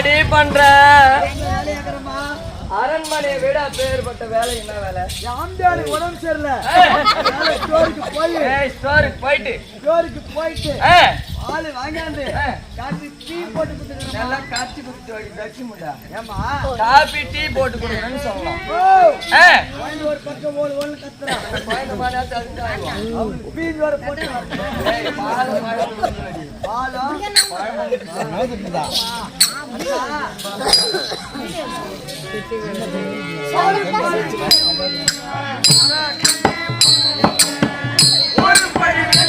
என்னடி பண்ற. அரண்மனையை விட பேர்பட்ட வேலை என்ன வேலை? ஆம்பியாரு உடம்பு சரியில்லை. ஸ்டோருக்கு போய். ஸ்டோருக்கு போயிட்டு. ஸ்டோருக்கு போயிட்டு. ஆளு வாங்கியாந்து ஆ, காட்டி டீ போட்டு கொடுத்துக்கிறேன் நல்லா குடிச்சு வைக்க தச்சு முண்டா ஏமா காபி டீ போட்டு கொடுக்கணும்னு சொல்லலாம் ஒரு பக்கம் ஓடு ஓடு கத்துறான். அவனுக்கு போட்டு ஏய், பால் மாதிரி கொடுக்கணும்டி.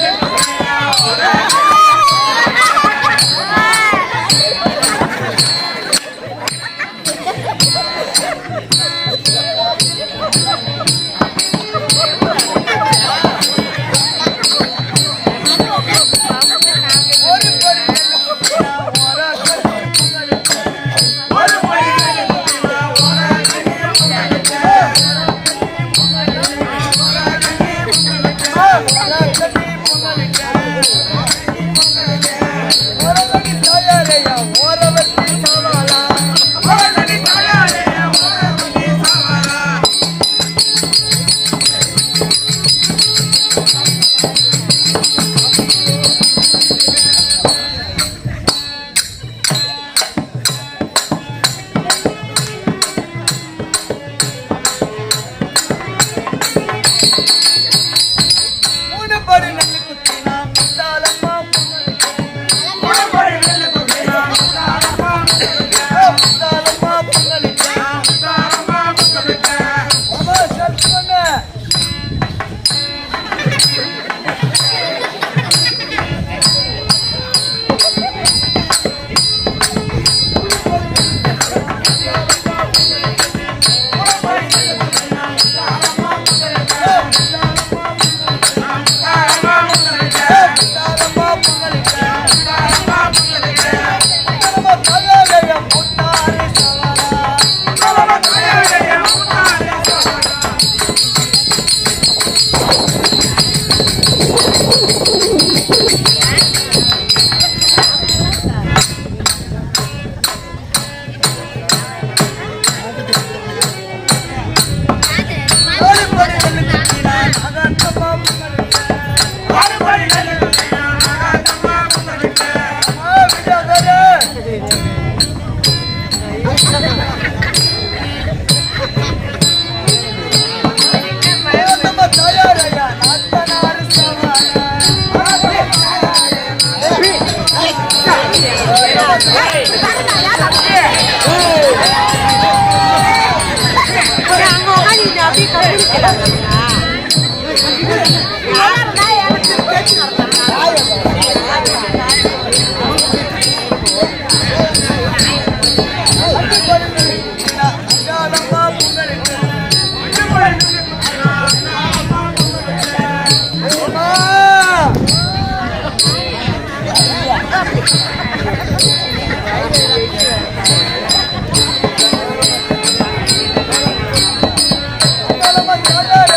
காளியம்மா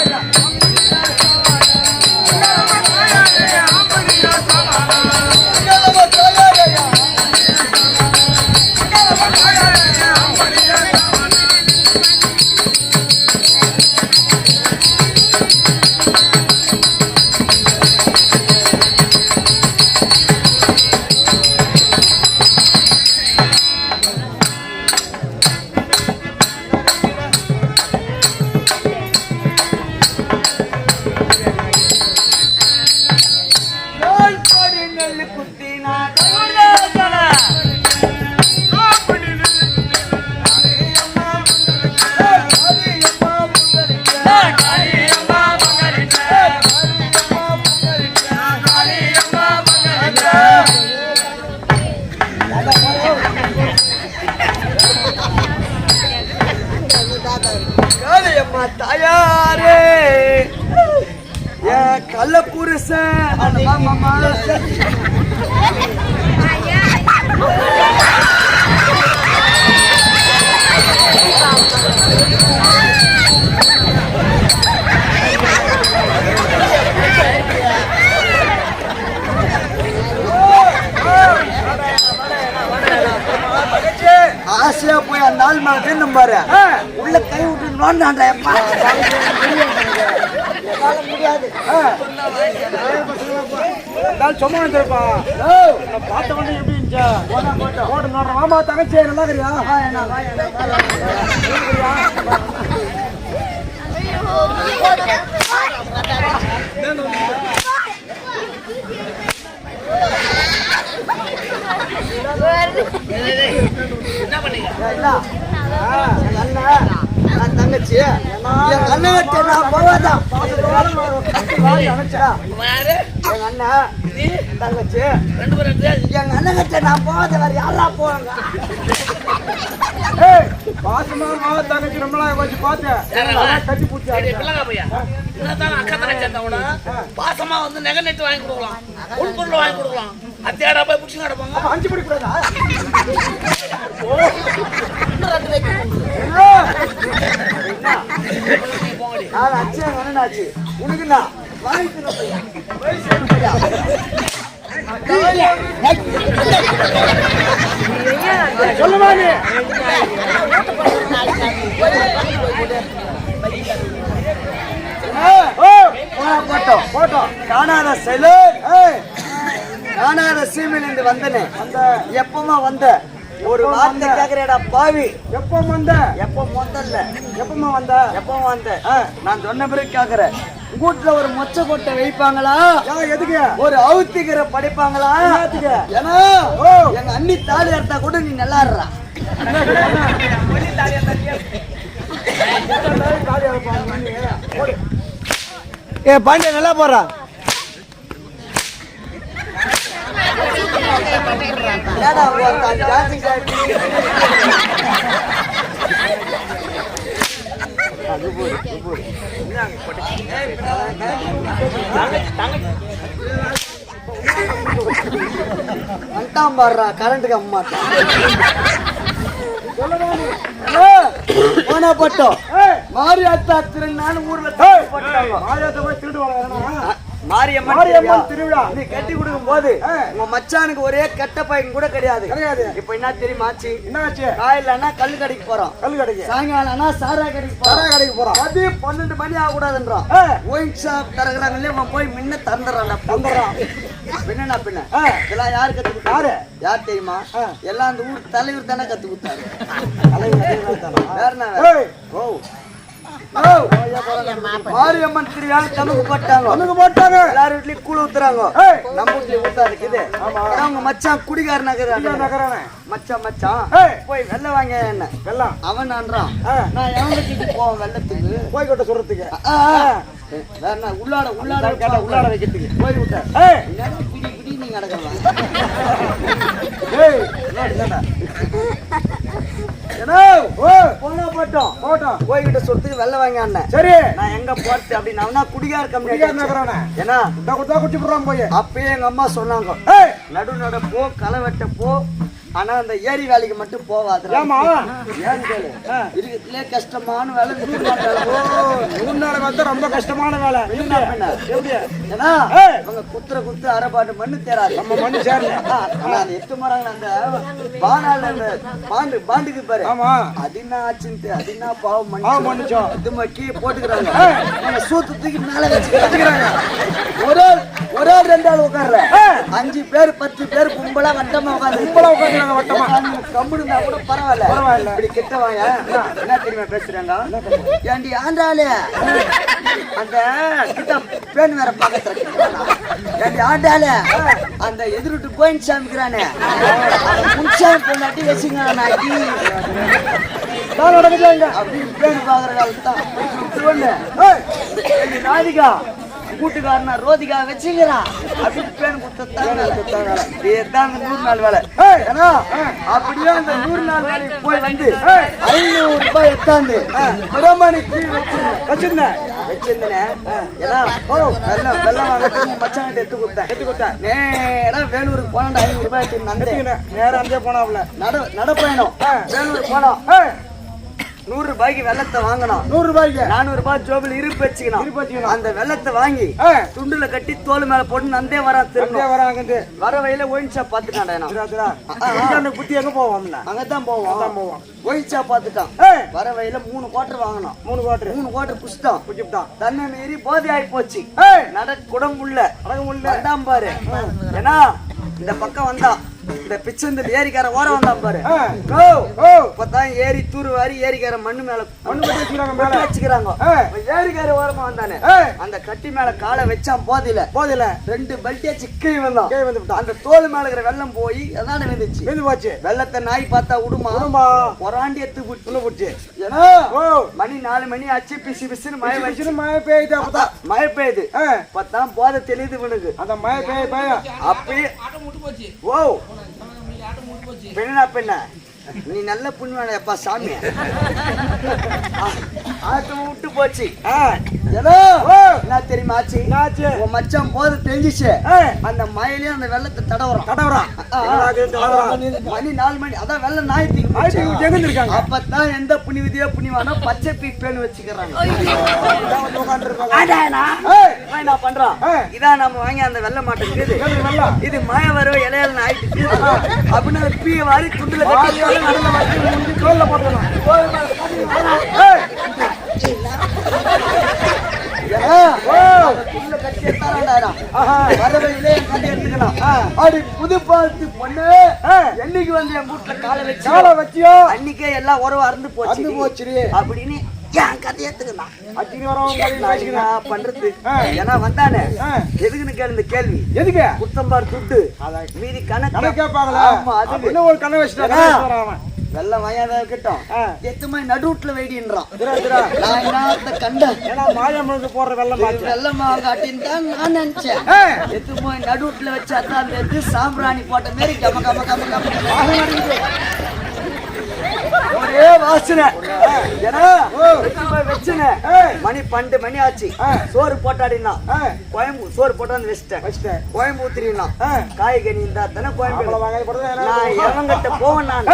கள்ள புருஷ ஆசையா போய் அந்த ஆள் மேல நின்று பாரு. உள்ள கை விட்டு நோண்டாண்டா முடியாது சும்மா வந்துருப்பா நான் பார்த்த உடனே எப்படி இருந்துச்சா போட்டு நோடுறேன் மாமா தங்கச்சி நல்லா இருக்கிறியா இல்ல. ஆ, எங்க அண்ணன், நான் தங்கச்சி. எங்க அண்ணன் நான் போவாதான் எங்க அண்ணன் என் தங்கச்சி. எங்க அண்ணன் கிட்ட நான் போவாத? வேற யாரா போவாங்க? ஏய், பாசமா மாமா தங்கச்சி. ரொம்ப நாள் வச்சு பார்த்தேன் கட்டி பூச்சி பாசமா வந்து நகை நெட்டு வாங்கி கொடுக்கலாம். உள்பொருள் வாங்கி கொடுக்கலாம். அத்தியாடா போய் பிடிச்சி கிடப்பாங்க அஞ்சு படி கூடாதா நான் அச்சே எங்க அண்ணன் ஆச்சு உனக்கு நான் சொல்லுமா நீ? ஓ போட்டோம் போட்டோம் காணாத செலு காணாத சீமையிலிருந்து வந்தனே. அந்த எப்பமா வந்த? ஒரு வார்த்தை கேக்குறேடா பாவி. எப்போ வந்த? எப்போ முதல்ல எப்பமா வந்த? எப்போ வந்த? நான் சொன்ன பிறகு கேக்குறேன். வீட்டுல ஒரு மொச்சை கொட்டை வைப்பாங்களா? எதுக்கு? ஒரு அவுத்திக்கிற படிப்பாங்களா? ஏன்னா எங்க அண்ணி தாலி எடுத்தா கூட நீ நல்லா இருறா ஏ பாண்டிய நல்லா போறா ஏடா ஒருத்தன் டான்சிங் ஆடி வந்துட்டான் பாடுறா கரண்ட்டுக்கு அம்மாட்டான் போனா பட்டோம் மாரியாத்தா திருநாள் ஊர்ல போட்டாங்க போய் திருடு மாரியம்மன் திருவிழா. நீ கட்டி கொடுக்கும் போது. உங்க மச்சானுக்கு ஒரே கெட்ட பையன் கூட கிடையாது கிடையாது. இப்ப என்ன தெரியுமா ஆச்சு என்னாச்சு காயிலன்னா கல்லு கடைக்கு போறோம் கல் கடைக்கு சாயங்காலம்னா சாரா கடைக்கு சாரா போறோம் கடைக்கு போறோம் அது பன்னெண்டு மணி ஆகக்கூடாதுன்றான் ஆ. ஒயின் ஷாப் தரகுறாங்களே அவன் போய் முன்ன தந்துடுறான்டா தந்துடுறான். பின்னா பின்ன. இதெல்லாம் யாரு கத்து கொடுத்தா? யாரு? தெரியுமா. எல்லாம் அந்த ஊர் தலைவர் தானே கத்து கொடுத்தாரு தலைவர்? வேற என்ன ஓ. மாரியம்மன் திருவிழா கணக்கு போட்டாங்க. கண்ணுக்கு போட்டாங்க. எல்லார் வீட்லயும் கூழ் ஊத்துறாங்க. நம்ம வீட்லயும் ஊத்தா இருக்குது. அவங்க மச்சான் குடிகார நகர் நகரானே மச்சான் மச்சான். போய் வெள்ள வாங்க என்ன? வெள்ளம். அவன் நான்றான். நான் எவனுக்கு போவேன் வெள்ளத்துக்கு. போய் கொட்ட சொல்றதுக்கு. உள்ளாட உள்ளாட கேட்டா உள்ளாட வைக்கிறதுக்கு. போய் என்னடா பிடி பிடி நீங்க நடக்கலாம் ஏய் என்னடா, போனா போட்டோம் போட்டோம் போய்கிட்ட சொல்றதுக்கு வெள்ள வாங்க அண்ணன் சரி. நான் எங்க போறது அப்படின்னு குடிகார கம்பெனி ஏன்னா போடுறான் போய். அப்பயே எங்க அம்மா சொன்னாங்க நடு நட போ களை வெட்ட போ. ஆனா அந்த ஏரி வேலைக்கு மட்டும் கேளு இருக்கிறதுலே கஷ்டமான வேலை நாளுக்கு வந்து ரொம்ப கஷ்டமான வேலை. ஏன்னா ஏய். இவங்க குத்துற குத்து அரைப்பாட்டு மண்ணு தேராது. நம்ம மண்ணு சேரல. ஆனா அது எட்டு மரங்கள் அந்த பானால அந்த பாண்டு பாண்டுக்கு பாரு. ஆமா. அது என்ன ஆச்சுன்ட்டு அது என்ன பாவம் மண்ணு மன்னிச்சோம். இது மக்கி போட்டுக்கிறாங்க. அவங்க சூத்து தூக்கி மேல வச்சுக்கிறாங்க. ஒரு ஒரு ரெண்டு ஆள் உட்கார்ற. அஞ்சு பேர் பத்து பேர் கும்பலா வட்டமா உட்காந்து கும்பலா உட்கார்ந்துருக்காங்க வட்டமா. கம்முடுந்தா கூட பரவாயில்ல. பரவாயில்ல. இப்படி கிட்ட வாங்க என்ன தெரியுமா பேசுறாங்க? ஏண்டி ஆண்டாளே? அந்த கிட்ட பேன் வேற பக்கத்துல ஏண்டி ஆண்டாளே? அந்த எதிர்விட்டு கோயின் சாமிக்கிறானே முன்சாமி பொண்ணாட்டி தான் நடக்குது அப்படி பேன் பாக்குற காலத்து தான். ஒண்ணு ஏண்டி ராதிகா? கூட்டுக்காரனா ரோதிகா வச்சுக்கிறா. அப்படி பேன் கொடுத்தாங்க. இதுதான் அந்த நூறு நாள் வேலை. அப்படியே அந்த நூறு நாள் வேலைக்கு போய் வந்து ஐநூறு ரூபாய் எத்தாந்து பிரமணிக்கு வச்சிருந்தேன். வச்சிருந்தேன். ஏன்னா ஓ வெள்ளம் வெள்ளம் வாங்கறதுக்கு மச்சான் எடுத்து கொடுத்தேன். எடுத்து கொடுத்தேன். நேரா வேலூருக்கு போனா ஐநூறு ரூபாய் எடுத்து நேரம் அங்கே போனாப்ல நட நடப்பயணம். வேலூர் போனோம். நூறு ரூபாய்க்கு வெள்ளத்தை வாங்கணும் நூறு ரூபாய்க்கு? நானூறு ரூபாய் ஜோபில் இருப்பு வச்சுக்கணும் இருப்பு வச்சுக்கணும். அந்த வெள்ளத்தை வாங்கி துண்டுல கட்டி தோல் மேல போட்டு நந்தே வரா திரும்ப வராங்க வர வழியில ஒயின் ஷாப் பாத்துட்டான்டா நான். புத்தி எங்க போவோம்ல அங்கதான் போவோம். போவோம். ஒயின் ஷாப் பாத்துட்டான் வர வழியில மூணு குவார்டர் வாங்கணும் மூணு குவாட்டர் மூணு குவார்டர் குஷ்டம் குச்சிப்டான் தன்னை மீறி போதை ஆகி போச்சு. நட குடம்புள்ள அடங்க முடியல வந்தான் பாரு. ஏன்னா இந்த பக்கம் வந்தான். இந்த பிச்சந்தில் ஏரிக்கார ஓரம் வந்தான் பாரு. இப்பதான் ஏரி தூர் வாரி ஏரிக்கார மண்ணு மேல மண்ணு மேல. வச்சுக்கிறாங்க. ஏரிக்கார ஓரமா வந்தானே. அந்த கட்டி மேல காலை வச்சான் போதில போதில ரெண்டு பல்ட்டியா சிக்கி வந்தான் கை வந்து அந்த தோல் மேல இருக்கிற வெள்ளம் போய் அதான வந்துச்சு மீந்து போச்சு. வெள்ளத்தை நாய் பார்த்தா விடுமா குடும்பா பொறாண்டி எடுத்து உள்ள போச்சு ஏன்னா மணி நாலு மணி ஆச்சு பிசு பிசுன்னு மழை வச்சு மழை பெய்யுது அப்பதான். மழை பெய்யுது. ஆ, அப்பதான் போதை தெரியுது இவனுக்கு அந்த மழை பெய்ய பெய்ய. அப்பயே போச்சு. ஓ பெண்ணா பெண்ணா. நீ நல்ல புண்ணியான எப்பா சாமி ஆட்டம் விட்டு போச்சு. என்ன தெரியுமா ஆச்சு? உன் மச்சான் போது தெரிஞ்சிச்சு. அந்த மயிலையும் அந்த வெள்ளத்தை தடவுறான். ஆ. மணி நாலு மணி. அதான் வெள்ள நாயத்துக்கு போச்சு. ஆயிரத்தி எங்க இருக்காங்க அப்பதான் எந்த புனிவிதியோ புனிவானோ பச்சை பீக் பேன்னு வச்சுக்கிறாங்க என்ன பண்றான். இதான் நம்ம வாங்கி அந்த வெள்ள மாட்டை இருக்குது கேளு நல்லா இது மழை வரும் இலையில ஆயிட்டு அப்படின்னு பீய வாரி துண்டுல கட்டி வாரியால நடுவுல வச்சு முடிஞ்சு தோல்ல போட்டுடலாம் ஏய் ஏன்? ஓ அந்த துண்டுல கட்டி எடுத்தாராண்டாடா. ஆஹா வரவையிலே என் கட்டி எடுத்துக்கலாம் ஆ. அடி புது பாத்து பொண்ணு என்னைக்கு வந்து என் வீட்டுல காலை வச்சு காலை வச்சியோ அன்னைக்கே எல்லா உறவு அறுந்து போச்சு போச்சுடி. அப்படின்னு என் கதையை எடுத்துக்கலாம். என்ன பண்றது. ஏன்னா வந்தானே. எதுக்குன்னு கேளு இந்த கேள்வி எதுக்கு குத்தம்பார் துட்டு மீதி கணக்கு கேட்பாங்களா அதுக்கு ஒரு கண்ணை வச்சுட்டாங்க ஏன்னா? அவன் வெள்ளம் வாயாத இருக்கட்டும் ஆ. எத்து மாதிரி நடுவுட்ல திரா நான் என்னத்த கண்டேன் ஏன்னா மாயம்மனுக்கு போடுற வெள்ளம் வெள்ளமா காட்டின்னு தான் நான் நினைச்சேன் ஏய் எத்து போய் நடுவுட்ல வச்சா தான் சாம்பிராணி போட்ட மாதிரி கம கம கம. ஒரே வாசனை. ஏன்னா வச்சுனே மணி பன்னெண்டு மணி ஆச்சு. சோறு போட்டாடினா கோயம்பு சோறு போட்டாந்து வச்சிட்டேன். வச்சுட்டேன். கோயம்புத்தூரினா. ஆ. காய்கறி இருந்தா தானே கோயம்பு நான் இறவங்கிட்ட போவேன் நான்.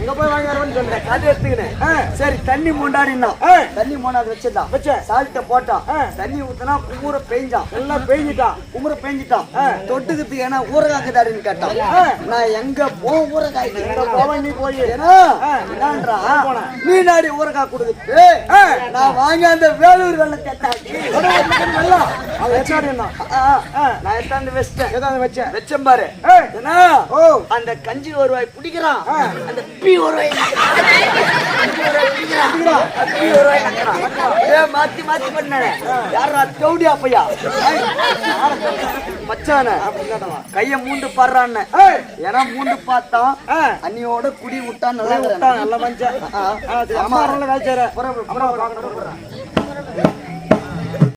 எங்க போய் வாங்கி வரணும்னு சொல்றேன் கதை எடுத்துக்கினேன் சரி தண்ணி மூண்டாடினா தண்ணி மூணாவது வச்சிருந்தான் வச்சேன். சால்ட்ட போட்டான். தண்ணி ஊத்துனா குமுற பெய்ஞ்சான். எல்லாம் பெய்ஞ்சிட்டான் குமுற பெய்ஞ்சிட்டான். ஆ. தொட்டுக்கிறதுக்கு ஏன்னா ஊரகாக்குதாடின்னு கேட்டான். நான் எங்க போ ஊரகாய் எங்க போவன் நீ போய். என்னன்றா நாடி ஊரகாய் கொடுக்குது. நான் வாங்கி அந்த வேலூர் வெள்ளம் கேட்டாச்சு நல்லா. அது வச்சாடினா நான் எத்தாந்து வச்சிட்டேன்? ஏதாவது வச்சேன் வச்சேன் பாரு. ஓ. அந்த கஞ்சி ஒரு வாய் பிடிக்கிறான். அந்த ஒரு மாத்தி மாத்தி பண்ணானே யாரா தௌடியா பையா மச்சான கைய மூண்டு பாடுறான்னு ஏன்னா மூண்டு பார்த்தான் ஆ அன்னியோட குடி விட்டான் நல்லா விட்டான் நல்ல மனுஷன் ஆ. ஆ, சரி, அம்மா வரல வேலை செய்யற.